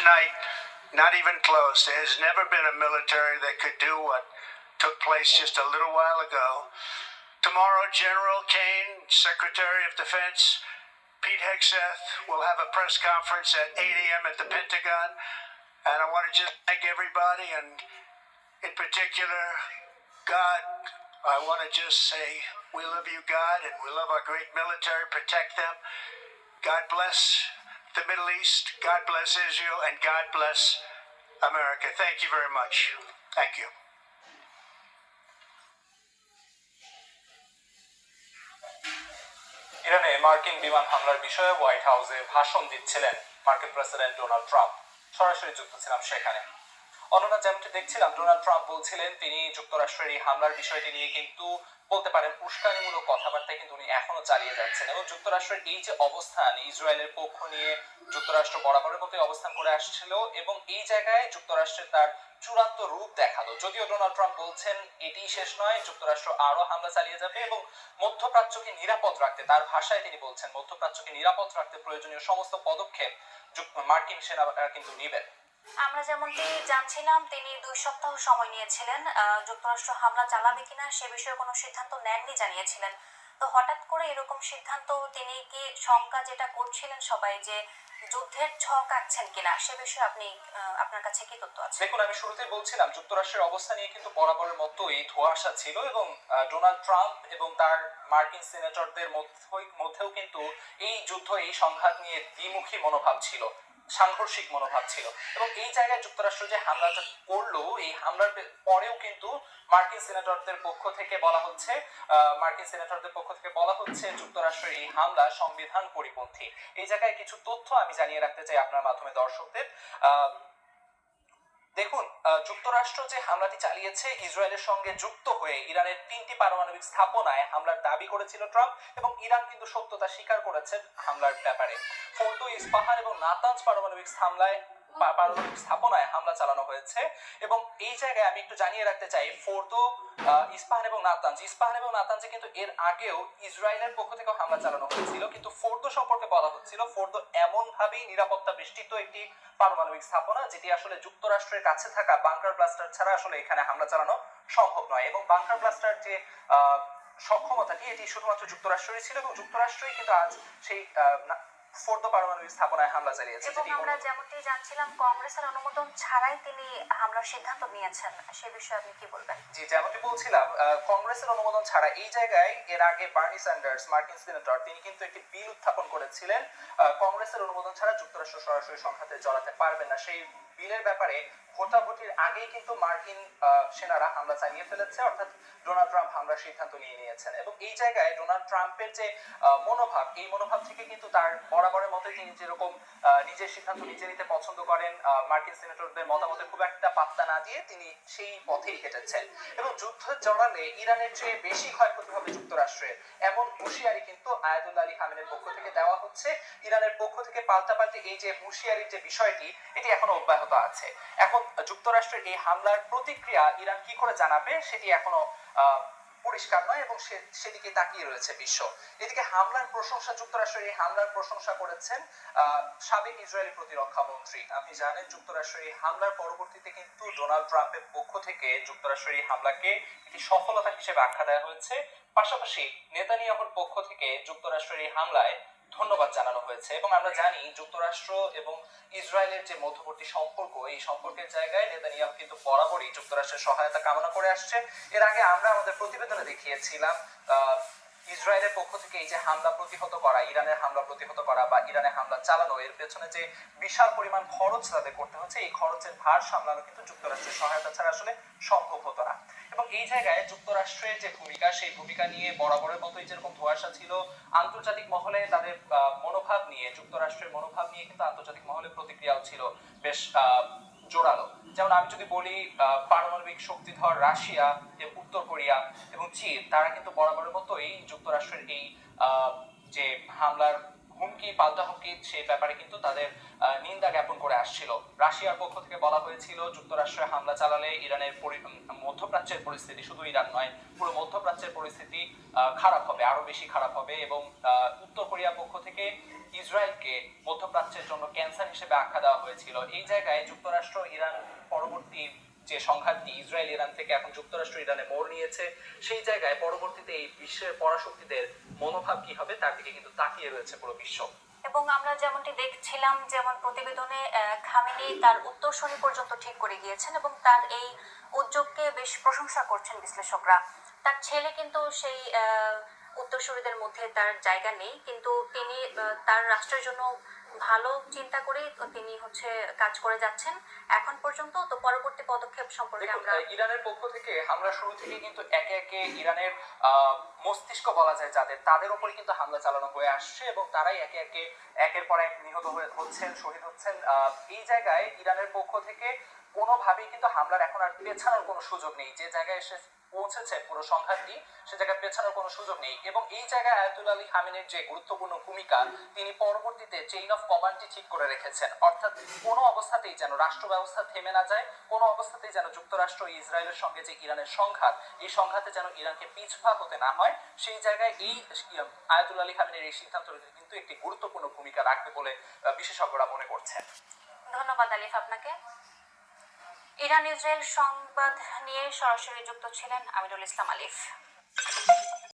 tonight, not even close. There has never been a military that could do what took place just a little while ago. Tomorrow, General Kane, Secretary of Defense, Pete Hegseth will have a press conference at 8 a.m. at the Pentagon. And I want to just thank everybody, and in particular, God. I want to just say we love you, God, and we love our great military. Protect them. God bless the Middle East. God bless Israel, and God bless America. Thank you very much. Thank you. ইরানে মার্কিন বিমান হামলার বিষয়ে white হাউসে ভাষণ দিচ্ছিলেন মার্কিন president Donald Trump সরাসরি যুক্ত ছিলাম সেখানে অন্যরা যেমনটি দেখছিলাম, ডোনাল্ড ট্রাম্প বলছিলেন তিনি যুক্তরাষ্ট্রের এই হামলার বিষয়টি নিয়ে কিন্তু বলতে পারেন উস্কানিমূলক কথাবার্তা কিন্তু উনি এখনও চালিয়ে যাচ্ছেন এবং যুক্তরাষ্ট্রের এই যে অবস্থান, ইসরায়েলের পক্ষ নিয়ে যুক্তরাষ্ট্র বরাবরের মতোই অবস্থান করে আসছিল এবং এই জায়গায় যুক্তরাষ্ট্রের তার চূড়ান্ত রূপ দেখাল। যদিও ডোনাল্ড ট্রাম্প বলছেন এটি শেষ নয়, যুক্তরাষ্ট্র আরও হামলা চালিয়ে যাবে এবং মধ্যপ্রাচ্যকে নিরাপদ রাখতে, তার ভাষায় তিনি বলছেন, মধ্যপ্রাচ্যকে নিরাপদ রাখতে প্রয়োজনীয় সমস্ত পদক্ষেপ মার্কিন সেনারা কিন্তু নেবেন। আমরা যেমনটি জানছিলাম, তিনি দুই সপ্তাহ সময় নিয়েছিলেন। যুক্তরাষ্ট্র হামলা চালাবে কিনা সে বিষয়ে কোনো সিদ্ধান্ত নেননি জানিয়েছিলেন। তো হঠাৎ করে এরকম সিদ্ধান্ত তিনি কি শঙ্কা যেটা করছিলেন সবাই যে যুদ্ধের ছক আঁকছেন কিনা, সে বিষয়ে আপনি আপনার কাছে কি তথ্য আছে? দেখুন, আমি শুরুতে বলছিলাম, যুক্তরাষ্ট্রের অবস্থা নিয়ে কিন্তু বরাবরের মতোই ধোঁয়াশা ছিল এবং ডোনাল্ড ট্রাম্প এবং তার মার্কিন সিনেটরদের মধ্যেও কিন্তু এই যুদ্ধ, এই সংঘাত নিয়ে দ্বিমুখী মনোভাব ছিল। সাংঘর্ষিক মনোভাব ছিল। এবং এই জায়গায় যুক্তরাষ্ট্র যে হামলাটা করল, এই হামলার পরেও কিন্তু মার্কিন সিনেটরদের পক্ষ থেকে বলা হচ্ছে মার্কিন সিনেটরদের পক্ষ থেকে বলা হচ্ছে যুক্তরাষ্ট্রের এই হামলা সংবিধান পরিপন্থী। এই জায়গায় কিছু তথ্য আমি জানিয়ে রাখতে চাই আপনার মাধ্যমে দর্শকদের। দেখুন যুক্তরাষ্ট্র যে হামলাটি চালিয়েছে, ইসরায়েলের সঙ্গে যুক্ত হয়ে ইরানের তিনটি পারমাণবিক স্থাপনায় হামলার দাবি করেছিল ট্রাম্প এবং ইরান কিন্তু সত্যতা স্বীকার করেছে হামলার ব্যাপারে। ফোর্দো ইস্পাহান এবং নাতাঞ্জ পারমাণবিক হামলায় পারমাণবিক স্থাপনায় হামলা চালানো হয়েছে। এবং এই জায়গায় আমি একটু জানিয়ে রাখতে চাই, ফোর্দো ইস্পাহান এবং নাতাঞ্জ ইস্পাহান এবং নাতাঞ্জে কিন্তু এর আগেও ইসরায়েলের পক্ষ থেকেও হামলা চালানো হয়েছিল, কিন্তু ফোর্দো সম্পর্কে বলা হচ্ছিল, ফোর্দো এমন ভাবেই নিরাপত্তা বেষ্টিত একটি পারমাণবিক স্থাপনা, যেটি আসলে যুক্তরাষ্ট্রের কাছে থাকা বাংকার ব্লাস্টার ছাড়া আসলে এখানে হামলা চালানো সম্ভব নয়। এবং বাংকার ব্লাস্টার যে সক্ষমতাটি, এটি শুধুমাত্র যুক্তরাষ্ট্রেরই ছিল, এবং যুক্তরাষ্ট্রই কিন্তু আজ সেই ফোর্দো পারমাণবিক স্থাপনায় হামলা চালিয়েছে এবং আমরা যেমনটি জানছিলাম কংগ্রেসের অনুমোদন ছাড়াই তিনি হামলার সিদ্ধান্ত নিয়েছেন। সে বিষয়ে আপনি কি বলবেন? জি যেমনটি বলছিলাম কংগ্রেসের অনুমোদন ছাড়া এই জায়গায় এর আগে বার্নি স্যান্ডার্স মার্কিন সিনেটর তিনি কিন্তু একটি বিল উত্থাপন করেছিলেন। কংগ্রেসের অনুমোদন ছাড়া যুক্তরাষ্ট্র সরাসরি সংঘাতে জড়াতে পারবে না। সেই বিলের ব্যাপারে ভোটাভুটির আগেই কিন্তু মার্কিন সেনারা হামলা চালিয়ে ফেলেছে অর্থাৎ ডোনাল্ড ট্রাম্প হামলার সিদ্ধান্ত নিয়ে নিয়েছেন। এবং এই জায়গায় ডোনাল্ড ট্রাম্পের যে মনোভাব এই মনোভাব থেকে কিন্তু তার বরাবরের মতোই তিনি যেরকম নিজের সিদ্ধান্ত নিজে নিতে পছন্দ করেন মার্কিন সিনেটরদের মতামতে খুব একটা পাত্তা না দিয়ে তিনি সেই পথেই হেঁটেছেন। এবং যুদ্ধ জড়ালে ইরানের চেয়ে বেশি ক্ষয়ক্ষতি হবে যুক্তরাষ্ট্রের এমন হুঁশিয়ারি কিন্তু আয়াতুল্লাহ আলী খামেনের পক্ষ থেকে দেওয়া হচ্ছে। ইরানের পক্ষ থেকে পাল্টাপাল্টি এই যে হুঁশিয়ারির যে বিষয়টি এটি এখনও অব্যাহত আছে। এখন যুক্তরাষ্ট্রের এই হামলার প্রতিক্রিয়া ইরান কি করে জানাবে সেটি এখনও আহ, পরিষ্কার নয় এবং সেদিকে তাকিয়ে রয়েছে বিশ্ব। এদিকে হামলার প্রশংসা যুক্তরাষ্ট্রের এই হামলার প্রশংসা করেছেন সাবেক ইসরায়েলি প্রতিরক্ষা মন্ত্রী। আপনি জানেন যুক্তরাষ্ট্রের এই হামলার পরবর্তীতে কিন্তু ডোনাল্ড ট্রাম্পের পক্ষ থেকে যুক্তরাষ্ট্রের এই হামলাকে একটি সফলতা হিসেবে আখ্যা দেওয়া হয়েছে। পাশাপাশি নেতানিয়াহুর পক্ষ থেকে যুক্তরাষ্ট্রের এই হামলায় ধন্যবাদ জানানো হয়েছে এবং আমরা জানি যুক্তরাষ্ট্র এবং ইসরায়েলের যে মধ্যবর্তী সম্পর্ক, এই সম্পর্কের জায়গায় নেতানিয়াহু কিন্তু বরাবরই যুক্তরাষ্ট্রের সহায়তা কামনা করে আসছে। এর আগে আমরা আমাদের প্রতিবেদনে দেখিয়েছিলাম ইসরায়েলের পক্ষ থেকে এই যে হামলা প্রতিহত করা, ইরানের হামলা প্রতিহত করা বা ইরানের হামলা চালানো, এর পেছনে যে বিশাল পরিমাণ খরচ তাদের করতে হচ্ছে, এই খরচের ভার সামলানো কিন্তু যুক্তরাষ্ট্রের সহায়তা ছাড়া আসলে সম্ভব হতো না। এবং এই জায়গায় যুক্তরাষ্ট্রের যে ভূমিকা, সেই ভূমিকা নিয়ে বরাবরের মতোই যেরকম ধোঁয়াশা ছিল, আন্তর্জাতিক মহলে তাদের মনোভাব নিয়ে, যুক্তরাষ্ট্রের মনোভাব নিয়ে কিন্তু আন্তর্জাতিক মহলে প্রতিক্রিয়াও ছিল বেশ জোরালো। যেমন আমি যদি বলি পারমাণবিক শক্তিধর রাশিয়া এবং উত্তর কোরিয়া এবং চীন, তারা কিন্তু বরাবরের মতোই যুক্তরাষ্ট্রের এই যে হামলার হুমকি পাল্টা হুমকি সে ব্যাপারে কিন্তু তাদের নিন্দা জ্ঞাপন করে আসছিল। রাশিয়ার পক্ষ থেকে বলা হয়েছিল, যুক্তরাষ্ট্রে হামলা চালালে ইরানের পরি- মধ্যপ্রাচ্যের পরিস্থিতি শুধু ইরান নয়, পুরো মধ্যপ্রাচ্যের পরিস্থিতি খারাপ হবে আরও বেশি খারাপ হবে এবং উত্তর কোরিয়ার পক্ষ থেকে ইসরায়েলকে মধ্যপ্রাচ্যের জন্য ক্যান্সার হিসেবে আখ্যা দেওয়া হয়েছিল। এই জায়গায় যুক্তরাষ্ট্র ইরান পরবর্তী যে সংঘাতটি ইসরায়েল, ইরান থেকে এখন যুক্তরাষ্ট্র, ইরানে মোড় নিয়েছে, সেই জায়গায় পরবর্তীতে এই বিশ্বের পরাশক্তিদের মনোভাব কি হবে তার দিকে কিন্তু তাকিয়ে রয়েছে পুরো বিশ্ব। এবং আমরা যেমনটি দেখছিলাম, যেমন প্রতিবেদনে খামেনি তার উত্তরসূরি পর্যন্ত ঠিক করে গিয়েছেন এবং তার এই উদ্যোগকে বেশ প্রশংসা করছেন বিশ্লেষকরা। তার ছেলে কিন্তু সেই উত্তরসূরিদের মধ্যে তার জায়গা নেই, কিন্তু তিনি তার রাষ্ট্রের জন্য ভালো চিন্তা করে তিনি হচ্ছে কাজ করে যাচ্ছেন। এখন পর্যন্ত তো পরবর্তী পদক্ষেপ সম্পর্কে আমরা ইরানের পক্ষ থেকে হামলা শুরু থেকে কিন্তু একে একে ইরানের আহ, মস্তিষ্ক বলা যায় যাদের তাদের উপরে কিন্তু হামলা চালানো হয়ে আসছে এবং তারাই একে একে একের পর এক নিহত হয়ে হচ্ছেন শহীদ হচ্ছেন। আহ, এই জায়গায় ইরানের পক্ষ থেকে কোনোভাবেই কিন্তু হামলার এখন আর পেছানোর কোনো সুযোগ নেই। যে জায়গায় এসে পৌঁছেছে পুরো সংঘাতটি, সে জায়গায় পেছানোর কোনো সুযোগ নেই। এবং এই জায়গায় আয়াতুল আলী হামিনের যে গুরুত্বপূর্ণ ভূমিকা, তিনি পরবর্তীতে চেইন অফ কমান্ডটি ঠিক করে রেখেছেন। অর্থাৎ কোনো অবস্থাতেই যেন রাষ্ট্র ব্যবস্থা থেমে না যায়, কোনো অবস্থাতেই যেন যুক্তরাষ্ট্র ইসরায়েলের সঙ্গে যে ইরানের সংঘাত, এই সংঘাতে যেন ইরানকে পিছপা হতে না হয়, সেই জায়গায় এই আয়াতুল আলী খামিনের এই সিদ্ধান্ত কিন্তু একটি গুরুত্বপূর্ণ ভূমিকা রাখবে বলে বিশেষজ্ঞরা মনে করছেন। ধন্যবাদ আলিফ আপনাকে। ইরান ইসরায়েল সংবাদ নিয়ে সরাসরি যুক্ত ছিলেন আমিরুল ইসলাম আলিফ।